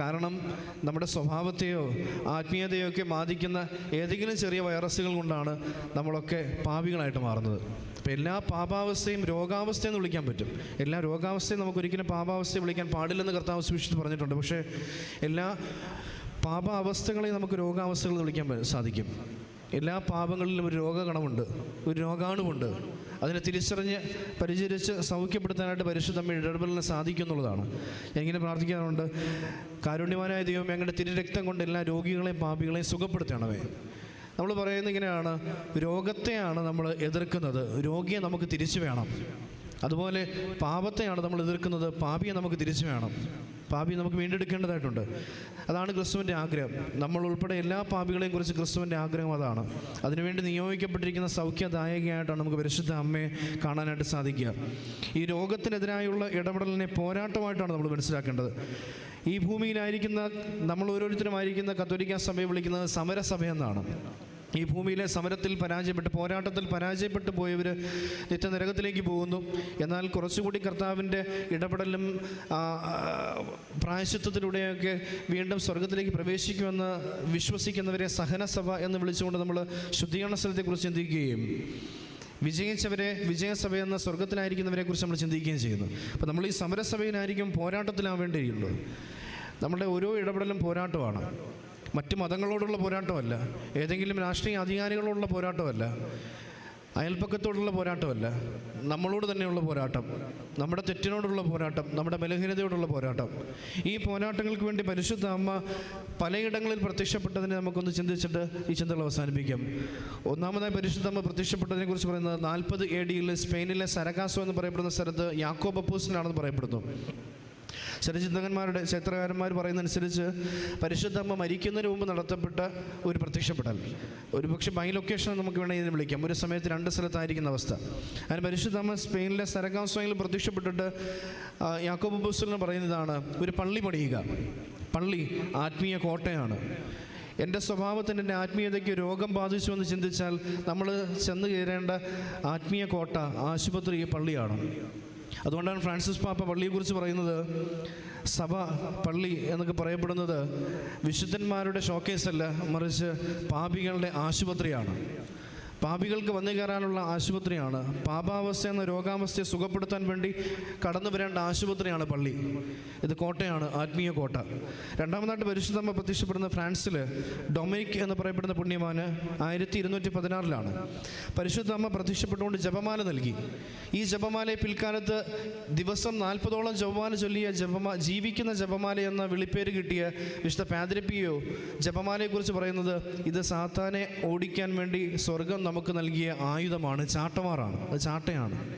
കാരണം നമ്മുടെ സ്വഭാവത്തെയോ ആത്മീയതയോ ഒക്കെ ബാധിക്കുന്ന ഏതെങ്കിലും ചെറിയ വൈറസുകൾ കൊണ്ടാണ് നമ്മളൊക്കെ പാപികളായിട്ട് മാറുന്നത്. അപ്പോൾ എല്ലാ പാപാവസ്ഥയും രോഗാവസ്ഥയെന്ന് വിളിക്കാൻ പറ്റും. എല്ലാ രോഗാവസ്ഥയും നമുക്കൊരിക്കലും പാപാവസ്ഥയെ വിളിക്കാൻ പാടില്ലെന്ന് കർത്താവ് സൂക്ഷിച്ച് പറഞ്ഞിട്ടുണ്ട്. പക്ഷേ എല്ലാ പാപാവസ്ഥകളെയും നമുക്ക് രോഗാവസ്ഥകളെന്ന് വിളിക്കാൻ സാധിക്കും. എല്ലാ പാപങ്ങളിലും ഒരു രോഗഗണമുണ്ട്. ഒരു രോഗാണുമുണ്ട് അതിനെ തിരിച്ചറിഞ്ഞ് പരിചരിച്ച് സൗഖ്യപ്പെടുത്താനായിട്ട് പരിശുദ്ധമ്മ ഇടപെടലിന് സാധിക്കും എന്നുള്ളതാണ് ഞാൻ ഇങ്ങനെ പ്രാർത്ഥിക്കാറുണ്ട്? കാരുണ്യവാനായ ദൈവമേ അങ്ങയുടെ തിരുരക്തം കൊണ്ട് എല്ലാ രോഗികളെയും പാപികളെയും സുഖപ്പെടുത്തണമേ നമ്മൾ പറയുന്നത് ഇങ്ങനെയാണ് രോഗത്തെയാണ് നമ്മൾ എതിർക്കുന്നത്. രോഗിയെ നമുക്ക് തിരിച്ചു വേണം. അതുപോലെ പാപത്തെയാണ് നമ്മൾ എതിർക്കുന്നത്. പാപിയെ നമുക്ക് തിരിച്ചു വേണം. പാപി നമുക്ക് വീണ്ടെടുക്കേണ്ടതായിട്ടുണ്ട്. അതാണ് ക്രിസ്തുവിന്റെ ആഗ്രഹം. നമ്മൾ ഉൾപ്പെടെ എല്ലാ പാപികളെയും കുറിച്ച് ക്രിസ്തുവിന്റെ ആഗ്രഹം അതാണ്. അതിനുവേണ്ടി നിയോഗിക്കപ്പെട്ടിരിക്കുന്ന സൗഖ്യദായകയായിട്ടാണ് നമുക്ക് പരിശുദ്ധ അമ്മയെ കാണാനായിട്ട് സാധിക്കുക. ഈ രോഗത്തിനെതിരായുള്ള ഇടപെടലിനെ പോരാട്ടമായിട്ടാണ് നമ്മൾ മനസ്സിലാക്കേണ്ടത്. ഈ ഭൂമിയിലായിരിക്കുന്ന നമ്മൾ ഓരോരുത്തരും ആയിരിക്കുന്ന കത്തോലിക്ക സഭയെ വിളിക്കുന്നത് സമരസഭ എന്നാണ് ഈ ഭൂമിയിലെ സമരത്തിൽ പരാജയപ്പെട്ട് പോരാട്ടത്തിൽ പരാജയപ്പെട്ടു പോയവർ നിത്യനരകത്തിലേക്ക് പോകുന്നു. എന്നാൽ കുറച്ചുകൂടി കർത്താവിന്റെ ഇടപെടലും ആ, വീണ്ടും സ്വർഗത്തിലേക്ക് പ്രവേശിക്കുമെന്ന് വിശ്വസിക്കുന്നവരെ സഹനസഭ എന്ന് വിളിച്ചുകൊണ്ട് നമ്മൾ ശുദ്ധീകരണ സ്ഥലത്തെക്കുറിച്ച് ചിന്തിക്കുകയും വിജയിച്ചവരെ വിജയസഭ എന്ന സ്വർഗത്തിലായിരിക്കുന്നവരെ കുറിച്ച് നമ്മൾ ചിന്തിക്കുകയും ചെയ്യുന്നു. അപ്പോൾ നമ്മൾ ഈ സമരസഭയിലായിരിക്കും പോരാട്ടത്തിലാവേണ്ടിയുള്ളൂ. നമ്മുടെ ഓരോ ഇടപെടലും പോരാട്ടമാണ്. മറ്റ് മതങ്ങളോടുള്ള പോരാട്ടമല്ല. ഏതെങ്കിലും രാഷ്ട്രീയ അധികാരികളോടുള്ള പോരാട്ടമല്ല. അയൽപ്പക്കത്തോടുള്ള പോരാട്ടമല്ല. നമ്മളോട് തന്നെയുള്ള പോരാട്ടം. നമ്മുടെ തെറ്റിനോടുള്ള പോരാട്ടം. നമ്മുടെ ബലഹീനതയോടുള്ള പോരാട്ടം. ഈ പോരാട്ടങ്ങൾക്ക് വേണ്ടി പരിശുദ്ധ അമ്മ പലയിടങ്ങളിൽ പ്രത്യക്ഷപ്പെട്ടതിനെ നമുക്കൊന്ന് ചിന്തിച്ചിട്ട് ഈ ചിന്തകൾ അവസാനിപ്പിക്കാം. ഒന്നാമതായി പരിശുദ്ധ അമ്മ പ്രത്യക്ഷപ്പെട്ടതിനെക്കുറിച്ച് പറയുന്നത് നാൽപ്പത് എ ഡിയിൽ സ്പെയിനിലെ സരകാസോ എന്ന് പറയപ്പെടുന്ന സ്ഥലത്ത് യാക്കോബപ്പൂസിനാണെന്ന് പറയപ്പെടുന്നു. ചില ചിന്തകന്മാരുടെ ചരിത്രകാരന്മാർ പറയുന്നതനുസരിച്ച് പരിശുദ്ധമ്മ മരിക്കുന്നതിന് മുമ്പ് നടത്തപ്പെട്ട ഒരു പ്രത്യക്ഷപ്പെടൽ. ഒരു പക്ഷേ ബൈ ലൊക്കേഷൻ നമുക്ക് വേണമെങ്കിൽ ഇതിനെ വിളിക്കാം. ഒരു സമയത്ത് രണ്ട് സ്ഥലത്തായിരിക്കുന്ന അവസ്ഥ. അതിന് പരിശുദ്ധമ്മ സ്പെയിനിലെ സരകാസ്വയിൽ പ്രത്യക്ഷപ്പെട്ടിട്ട് യാക്കോബ് ബുസ്ലിന് പറയുന്നതാണ് ഒരു പള്ളി പണിയുക. പള്ളി ആത്മീയ കോട്ടയാണ്. എന്റെ സ്വഭാവത്തിന് എന്റെ ആത്മീയതയ്ക്ക് രോഗം ബാധിച്ചു എന്ന് ചിന്തിച്ചാൽ നമ്മൾ ചെന്ന് കയറേണ്ട ആത്മീയ കോട്ട ആശുപത്രി പള്ളിയാണ്. അതുകൊണ്ടാണ് ഫ്രാൻസിസ് പാപ്പ പള്ളിയെക്കുറിച്ച് പറയുന്നത്. സഭ പള്ളി എന്നൊക്കെ പറയപ്പെടുന്നത് വിശുദ്ധന്മാരുടെ ഷോക്കേസ് അല്ല മറിച്ച് പാപികളുടെ ആശുപത്രിയാണ്. പാപികൾക്ക് വന്നു കയറാനുള്ള ആശുപത്രിയാണ്. പാപാവസ്ഥ എന്ന രോഗാവസ്ഥയെ സുഖപ്പെടുത്താൻ വേണ്ടി കടന്നു വരേണ്ട ആശുപത്രിയാണ് പള്ളി. ഇത് കോട്ടയാണ് ആത്മീയ കോട്ട. രണ്ടാമതായിട്ട് പരിശുദ്ധമ്മ പ്രത്യക്ഷപ്പെടുന്ന ഫ്രാൻസിൽ ഡൊമിനിക് എന്ന് പറയപ്പെടുന്ന പുണ്യമാന് ആയിരത്തി ഇരുന്നൂറ്റി പതിനാറിലാണ് പരിശുദ്ധമ്മ പ്രത്യക്ഷപ്പെട്ടുകൊണ്ട് ജപമാല നൽകി. ഈ ജപമാലയെ പിൽക്കാലത്ത് ദിവസം നാൽപ്പതോളം ജപമാല ചൊല്ലിയ ജപമാ ജീവിക്കുന്ന ജപമാല എന്ന വിളിപ്പേര് കിട്ടിയ വിശുദ്ധ പാതിരപ്പിയോ ജപമാലയെക്കുറിച്ച് പറയുന്നത് ഇത് സാത്താനെ ഓടിക്കാൻ വേണ്ടി സ്വർഗം നമുക്ക് നൽകിയ ആയുധമാണ് ചാട്ടമാറാണ് അത് ചാട്ടയാണ്.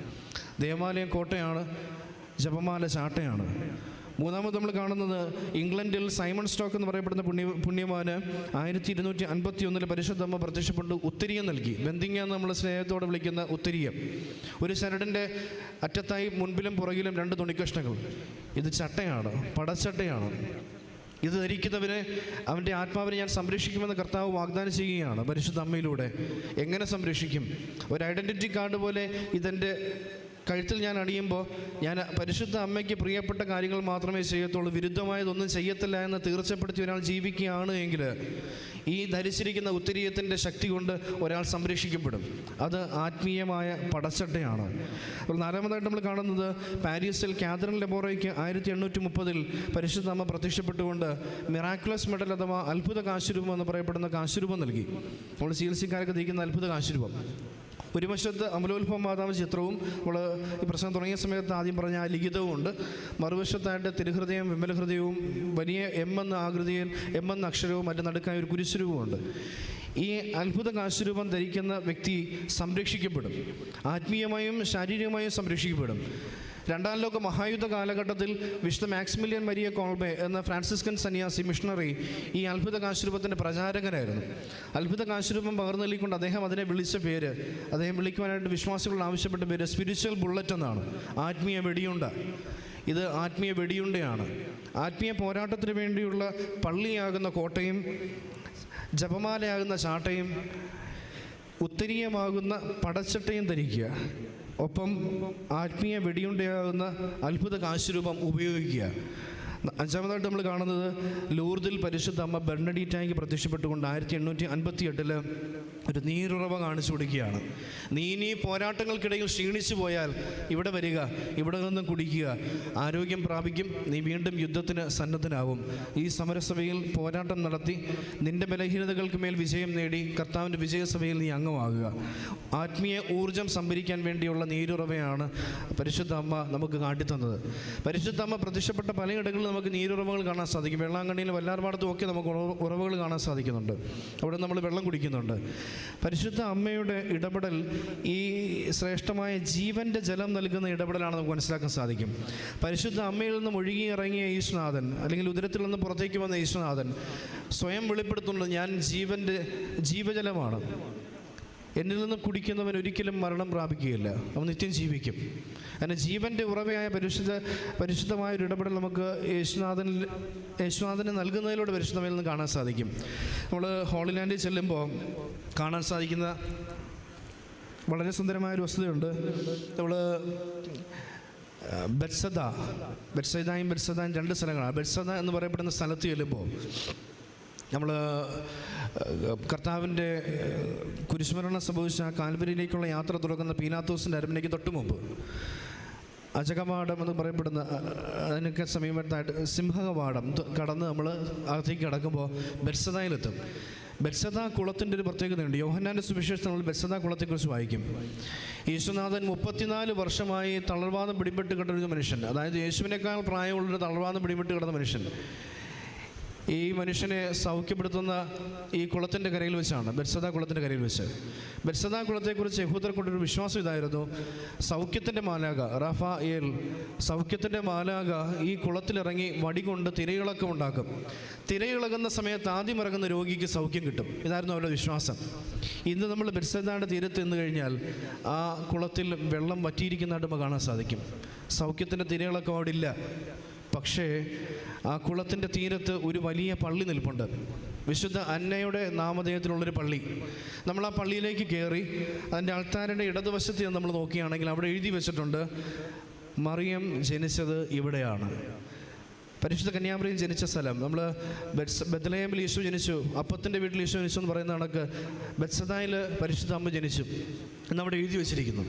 ദേവാലയം കോട്ടയാണ്. ജപമാല ചാട്ടയാണ്. മൂന്നാമത് നമ്മൾ കാണുന്നത് ഇംഗ്ലണ്ടിൽ സൈമൺ സ്റ്റോക്ക് എന്ന് പറയപ്പെടുന്ന പുണ്യ പുണ്യമാന് ആയിരത്തി ഇരുന്നൂറ്റി അൻപത്തി ഒന്നിൽ പരിശുദ്ധമ്മ പ്രത്യക്ഷപ്പെട്ട് ഉത്തരീയം നൽകി. ബന്ധിങ്ങ എന്ന് നമ്മൾ സ്നേഹത്തോടെ വിളിക്കുന്ന ഉത്തരീയം. ഒരു ചരടിന്റെ അറ്റത്തായി മുൻപിലും പുറകിലും രണ്ട് തുണിക്കഷ്ണങ്ങൾ. ഇത് ചട്ടയാണ് പടച്ചട്ടയാണ്. ഇത് ധരിക്കുന്നവരെ അവന്റെ ആത്മാവിനെ ഞാൻ സംരക്ഷിക്കുമെന്ന് കർത്താവ് വാഗ്ദാനം ചെയ്യുകയാണ് പരിശുദ്ധ അമ്മയിലൂടെ. എങ്ങനെ സംരക്ഷിക്കും? ഒരു ഐഡന്റിറ്റി കാർഡ് പോലെ ഇതെന്റെ കഴുത്തിൽ ഞാൻ അണിയുമ്പോൾ ഞാൻ പരിശുദ്ധ അമ്മയ്ക്ക് പ്രിയപ്പെട്ട കാര്യങ്ങൾ മാത്രമേ ചെയ്യത്തുള്ളൂ. വിരുദ്ധമായതൊന്നും ചെയ്യത്തില്ല എന്ന് തീർച്ചപ്പെടുത്തി ഒരാൾ ജീവിക്കുകയാണ് എങ്കിൽ ഈ ധരിച്ചിരിക്കുന്ന ഉത്തരീയത്തിന്റെ ശക്തി കൊണ്ട് ഒരാൾ സംരക്ഷിക്കപ്പെടും. അത് ആത്മീയമായ പടച്ചട്ടയാണ്. അപ്പോൾ നാലാമതായിട്ട് നമ്മൾ കാണുന്നത് പാരീസിൽ കാതറിൻ ലബോറയ്ക്ക് ആയിരത്തി എണ്ണൂറ്റി മുപ്പതിൽ പരിശുദ്ധ അമ്മ പ്രത്യക്ഷപ്പെട്ടുകൊണ്ട് മിറാക്കുലസ് മെഡൽ അഥവാ അത്ഭുത കാശുരൂപം എന്ന് പറയപ്പെടുന്ന കാശുരൂപം നൽകി. നമ്മൾ ചികിത്സക്കാരൊക്കെ ധരിക്കുന്ന അത്ഭുത കാശുരൂപം. ഒരു വശത്ത് അമലോത്ഭവം മാതാവ് ചിത്രവും നമ്മൾ ഈ പ്രശ്നം തുടങ്ങിയ സമയത്ത് ആദ്യം പറഞ്ഞ ആ ലിഖിതവും ഉണ്ട് മറുവശത്തായിട്ട് തിരുഹൃദയം വിമലഹൃദയവും വലിയ എം എന്ന ആകൃതിയിൽ എം എന്ന അക്ഷരവും മറ്റു നടുക്കായ ഒരു കുരിശുരൂപമുണ്ട്. ഈ അത്ഭുത കാശുരൂപം ധരിക്കുന്ന വ്യക്തി സംരക്ഷിക്കപ്പെടും. ആത്മീയമായും ശാരീരികമായും സംരക്ഷിക്കപ്പെടും. രണ്ടാം ലോക മഹായുദ്ധ കാലഘട്ടത്തിൽ വിശുദ്ധ മാക്സിമിലിയൻ മരിയ കോൾബെ എന്ന ഫ്രാൻസിസ്കൻ സന്യാസി മിഷണറി ഈ അത്ഭുത കാശുരൂപത്തിന്റെ പ്രചാരകനായിരുന്നു. അത്ഭുത കാശുരൂപം പകർന്നു നൽകിക്കൊണ്ട് അദ്ദേഹം അതിനെ വിളിച്ച പേര് അദ്ദേഹം വിളിക്കുവാനായിട്ട് വിശ്വാസികൾ ആവശ്യപ്പെട്ട പേര് സ്പിരിച്വൽ ബുള്ളറ്റ് എന്നാണ്. ആത്മീയ വെടിയുണ്ട. ഇത് ആത്മീയ വെടിയുണ്ടയാണ്. ആത്മീയ പോരാട്ടത്തിന് വേണ്ടിയുള്ള പള്ളിയാകുന്ന കോട്ടയും ജപമാലയാകുന്ന ചാട്ടയും ഉത്തരീയമാകുന്ന പടച്ചട്ടയും ധരിക്കുക. ഒപ്പം ആത്മീയ വെടിയുണ്ടയാകുന്ന അത്ഭുത കാശുരൂപം ഉപയോഗിക്കുക. അഞ്ചാമതായിട്ട് നമ്മൾ കാണുന്നത് ലൂർദിൽ പരിശുദ്ധ അമ്മ ബെർണഡീറ്റായിക്ക് പ്രത്യക്ഷപ്പെട്ടുകൊണ്ട് ആയിരത്തി എണ്ണൂറ്റി അൻപത്തി എട്ടിൽ ഒരു നീരുറവ കാണിച്ചു കൊടുക്കുകയാണ്. നീ ഇനി പോരാട്ടങ്ങൾക്കിടയിൽ ക്ഷീണിച്ചു പോയാൽ ഇവിടെ വരിക ഇവിടെ നിന്നും കുടിക്കുക. ആരോഗ്യം പ്രാപിക്കും നീ വീണ്ടും യുദ്ധത്തിന് സന്നദ്ധനാവും ഈ സമരസഭയിൽ പോരാട്ടം നടത്തി നിന്റെ ബലഹീനതകൾക്ക് മേൽ വിജയം നേടി കർത്താവിന്റെ വിജയസഭയിൽ നീ അംഗമാകുക. ആത്മീയ ഊർജം സംഭരിക്കാൻ വേണ്ടിയുള്ള നീരുറവയാണ് പരിശുദ്ധ അമ്മ നമുക്ക് കാട്ടിത്തന്നത്. പരിശുദ്ധ അമ്മ പ്രത്യക്ഷപ്പെട്ട പലയിടങ്ങളിലും നമുക്ക് നീരുറവകൾ കാണാൻ സാധിക്കും. വെള്ളാങ്കണ്ണിയിലും വല്ലാർപാടത്തും ഒക്കെ നമുക്ക് ഉറവുകൾ കാണാൻ സാധിക്കുന്നുണ്ട്. അവിടെ നമ്മൾ വെള്ളം കുടിക്കുന്നുണ്ട്. പരിശുദ്ധ അമ്മയുടെ ഇടപെടൽ ഈ ശ്രേഷ്ഠമായ ജീവന്റെ ജലം നൽകുന്ന ഇടപെടലാണ് നമുക്ക് മനസ്സിലാക്കാൻ സാധിക്കും. പരിശുദ്ധ അമ്മയിൽ നിന്നും ഒഴുകി ഇറങ്ങിയ ഈശ്വനാഥൻ അല്ലെങ്കിൽ ഉദരത്തിൽ നിന്ന് പുറത്തേക്ക് വന്ന ഈശ്വനാഥൻ സ്വയം വെളിപ്പെടുത്തുന്നത് ഞാൻ ജീവന്റെ ജീവജലമാണ്. എന്നിൽ നിന്ന് കുടിക്കുന്നവൻ ഒരിക്കലും മരണം പ്രാപിക്കുകയില്ല. അവൻ നിത്യം ജീവിക്കും. അങ്ങനെ ജീവന്റെ ഉറവയായ പരിശുദ്ധ പരിശുദ്ധമായ ഒരു ഇടപെടൽ നമുക്ക് യേശുനാഥനിൽ യേശുനാഥന് നൽകുന്നതിലൂടെ പരിശുദ്ധമയിൽ നിന്ന് കാണാൻ സാധിക്കും. നമ്മൾ ഹോളിലാൻഡിൽ ചെല്ലുമ്പോൾ കാണാൻ സാധിക്കുന്ന വളരെ സുന്ദരമായ ഒരു വസ്തുതയുണ്ട്. നമ്മൾ ബെറ്റ്സദ ബെത്സദായും ബെത്സദായും രണ്ട് സ്ഥലങ്ങളാണ്. ബെറ്റ്സദ എന്ന് പറയപ്പെടുന്ന സ്ഥലത്ത് ചെല്ലുമ്പോൾ നമ്മൾ കർത്താവിന്റെ കുരിശുമരണം സംഭവിച്ച കാൽവരിയിലേക്കുള്ള യാത്ര തുടങ്ങുന്ന പീനാത്തോസിന്റെ അരമനയ്ക്ക് തൊട്ട് മുമ്പ്. അജകവാടം എന്ന് പറയപ്പെടുന്ന അതിനൊക്കെ സമീപത്തായിട്ട് സിംഹകവാടം കടന്ന് നമ്മൾ അകത്തേക്ക് കടക്കുമ്പോൾ ബെർസദയിലെത്തും. ബെർസദ കുളത്തിന്റെ ഒരു പ്രത്യേകതയുണ്ട്. യോഹന്നാന്റെ സുവിശേഷം നമ്മൾ ബെർസദ കുളത്തെക്കുറിച്ച് വായിക്കും. യേശുനാഥൻ മുപ്പത്തിനാല് വർഷമായി തളർവാദം പിടിപെട്ട് കിടന്ന ഒരു മനുഷ്യൻ. അതായത് യേശുവിനേക്കാൾ പ്രായമുള്ളൊരു തളർവാദം പിടിപെട്ട് കിടന്ന മനുഷ്യൻ. ഈ മനുഷ്യനെ സൗഖ്യപ്പെടുത്തുന്ന ഈ കുളത്തിന്റെ കരയിൽ വെച്ചാണ് ബെർസദ കുളത്തിന്റെ കരയിൽ വെച്ച്. ബെർസദ കുളത്തെക്കുറിച്ച് യഹൂദർക്കൊണ്ടൊരു വിശ്വാസം ഇതായിരുന്നു. സൗഖ്യത്തിന്റെ മാലാക റഫ എൽ സൗഖ്യത്തിന്റെ മാലാക ഈ കുളത്തിലിറങ്ങി വടി കൊണ്ട് തിരയിളക്കം ഉണ്ടാക്കും. തിരയിളകുന്ന സമയത്ത് ആദ്യം ഇറങ്ങുന്ന രോഗിക്ക് സൗഖ്യം കിട്ടും. ഇതായിരുന്നു അവരുടെ വിശ്വാസം. ഇന്ന് നമ്മൾ ബെർസദയുടെ തീരത്ത് നിന്ന് കഴിഞ്ഞാൽ ആ കുളത്തിൽ വെള്ളം വറ്റിയിരിക്കുന്നതായിട്ട് നമുക്ക് കാണാൻ സാധിക്കും. സൗഖ്യത്തിന്റെ തിരയിളക്കം അവിടെ ഇല്ല. പക്ഷേ ആ കുളത്തിന്റെ തീരത്ത് ഒരു വലിയ പള്ളി നിൽപ്പുണ്ട്. വിശുദ്ധ അന്നയുടെ നാമധേയത്തിലുള്ളൊരു പള്ളി. നമ്മൾ ആ പള്ളിയിലേക്ക് കയറി അതിന്റെ ആൾത്താരന്റെ ഇടതുവശത്ത് നമ്മൾ നോക്കുകയാണെങ്കിൽ അവിടെ എഴുതി വെച്ചിട്ടുണ്ട് മറിയം ജനിച്ചത് ഇവിടെയാണ്. പരിശുദ്ധ കന്യാമറിയും ജനിച്ച സ്ഥലം. നമ്മൾ ബെറ്റ്സ് ബദലയമിൽ യേശു ജനിച്ചു. അപ്പത്തിന്റെ വീട്ടിൽ യേശു ജനിച്ചു എന്ന് പറയുന്ന കണക്ക് ബെറ്റ്സദായിൽ പരിശുദ്ധ അമ്മ ജനിച്ചു എന്നവിടെ എഴുതി വെച്ചിരിക്കുന്നു.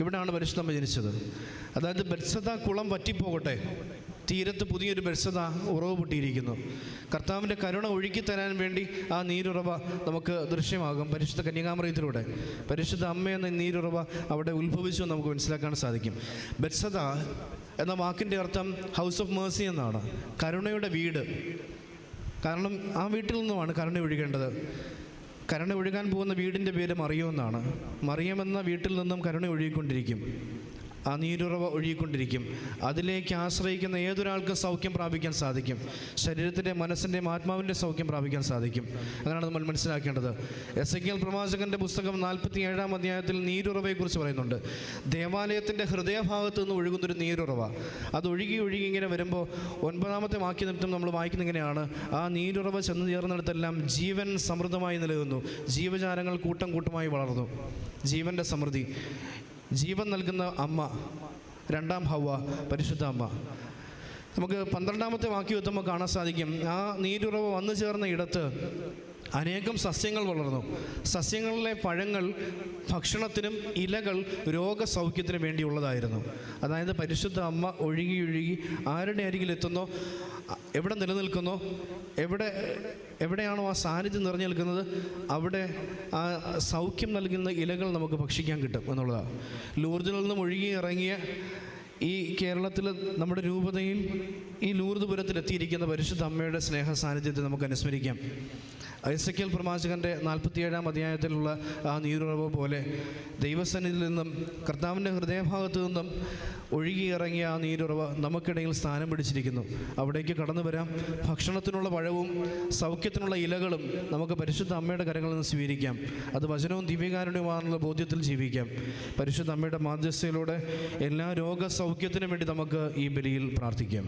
ഇവിടെയാണ് പരിശുദ്ധ അമ്മ ജനിച്ചത്. അതായത് ബെറ്റ്സദ കുളം വറ്റിപ്പോകട്ടെ. തീരത്ത് പുതിയൊരു ബത്സദ ഉറവ് പൊട്ടിയിരിക്കുന്നു. കർത്താവിന്റെ കരുണ ഒഴുക്കി തരാൻ വേണ്ടി ആ നീരുറവ നമുക്ക് ദൃശ്യമാകും. പരിശുദ്ധ കന്യകാമറിയത്തിലൂടെ. പരിശുദ്ധ അമ്മ എന്ന നീരുറവ അവിടെ ഉത്ഭവിച്ചു നമുക്ക് മനസ്സിലാക്കാൻ സാധിക്കും. ബത്സദ എന്ന വാക്കിന്റെ അർത്ഥം ഹൗസ് ഓഫ് മേഴ്സി എന്നാണ്. കരുണയുടെ വീട്. കാരണം ആ വീട്ടിൽ നിന്നുമാണ് കരുണ ഒഴുകേണ്ടത്. കരുണ ഒഴുകാൻ പോകുന്ന വീടിന്റെ പേര് മറിയമെന്നാണ് മറിയമെന്ന വീട്ടിൽ നിന്നും കരുണ ഒഴുകിക്കൊണ്ടിരിക്കും. ആ നീരുറവ ഒഴുകിക്കൊണ്ടിരിക്കും. അതിലേക്ക് ആശ്രയിക്കുന്ന ഏതൊരാൾക്കും സൗഖ്യം പ്രാപിക്കാൻ സാധിക്കും. ശരീരത്തിന്റെ മനസ്സിന്റെയും ആത്മാവിന്റെ സൗഖ്യം പ്രാപിക്കാൻ സാധിക്കും. അങ്ങനെയാണ് നമ്മൾ മനസ്സിലാക്കേണ്ടത്. എസ് എ പ്രവാചകന്റെ പുസ്തകം നാൽപ്പത്തി ഏഴാം അധ്യായത്തിൽ നീരുറവയെക്കുറിച്ച് പറയുന്നുണ്ട്. ദേവാലയത്തിന്റെ ഹൃദയഭാഗത്ത് നിന്ന് ഒഴുകുന്നൊരു നീരുറവ. അത് ഒഴുകി ഒഴുകി ഇങ്ങനെ വരുമ്പോൾ ഒൻപതാമത്തെ വാക്യ നിമിത്തം നമ്മൾ വായിക്കുന്ന ഇങ്ങനെയാണ് ആ നീരുറവ ചെന്ന് ചേർന്നിടത്തെല്ലാം ജീവൻ സമൃദ്ധമായി നിലകുന്നു ജീവജാലങ്ങൾ കൂട്ടം കൂട്ടമായി വളർന്നു. ജീവന്റെ സമൃദ്ധി. ജീവൻ നൽകുന്ന അമ്മ രണ്ടാം ഹവ പരിശുദ്ധ അമ്മ. നമുക്ക് പന്ത്രണ്ടാമത്തെ വാക്യം എത്തുമ്പോൾ കാണാൻ സാധിക്കും. ആ നീരുറവ് വന്നു ചേർന്ന ഇടത്ത് അനേകം സസ്യങ്ങൾ വളർന്നു. സസ്യങ്ങളിലെ പഴങ്ങൾ ഭക്ഷണത്തിനും ഇലകൾ രോഗസൗഖ്യത്തിനും വേണ്ടിയുള്ളതായിരുന്നു. അതായത് പരിശുദ്ധ അമ്മ ഒഴുകി ഒഴുകി ആരുടെ അരികിൽ എത്തുന്നോ അ- എവിടെ നിലനിൽക്കുന്നോ? എവിടെ എവിടെയാണോ ആ സാന്നിധ്യം നിറഞ്ഞു നിൽക്കുന്നത്? അവിടെ ആ സൗഖ്യം നൽകുന്ന ഇലകൾ നമുക്ക് ഭക്ഷിക്കാൻ കിട്ടും എന്നുള്ളതാണ് ലൂർജിൽ നിന്നും ഒഴുകി ഇറങ്ങിയ ഈ കേരളത്തിൽ നമ്മുടെ രൂപതയിൽ ഈ ലൂർദ്പുരത്തിൽ എത്തിയിരിക്കുന്ന പരിശുദ്ധ അമ്മയുടെ സ്നേഹ സാന്നിധ്യത്തെ നമുക്ക് അനുസ്മരിക്കാം. ഐസക്കൽ പ്രവാചകന്റെ നാൽപ്പത്തിയേഴാം അധ്യായത്തിലുള്ള ആ നീരുറവ് പോലെ ദൈവസന്നിധിയിൽ നിന്നും കർത്താവിന്റെ ഹൃദയഭാഗത്തു നിന്നും ഒഴുകിയിറങ്ങിയ ആ നീരുറവ് നമുക്കിടയിൽ സ്ഥാനം പിടിച്ചിരിക്കുന്നു. അവിടേക്ക് കടന്നു വരാം. ഭക്ഷണത്തിനുള്ള പഴവും സൗഖ്യത്തിനുള്ള ഇലകളും നമുക്ക് പരിശുദ്ധ അമ്മയുടെ കരങ്ങളിൽ നിന്ന് സ്വീകരിക്കാം. അത് വചനവും ദിവ്യകാരുണ്യമാണെന്നുള്ള ബോധ്യത്തിൽ ജീവിക്കാം. പരിശുദ്ധ അമ്മയുടെ മാധ്യസ്ഥയിലൂടെ എല്ലാ രോഗസൗഖ്യത്തിനും വേണ്ടി നമുക്ക് ഈ ബലിയിൽ പ്രാർത്ഥിക്കാം.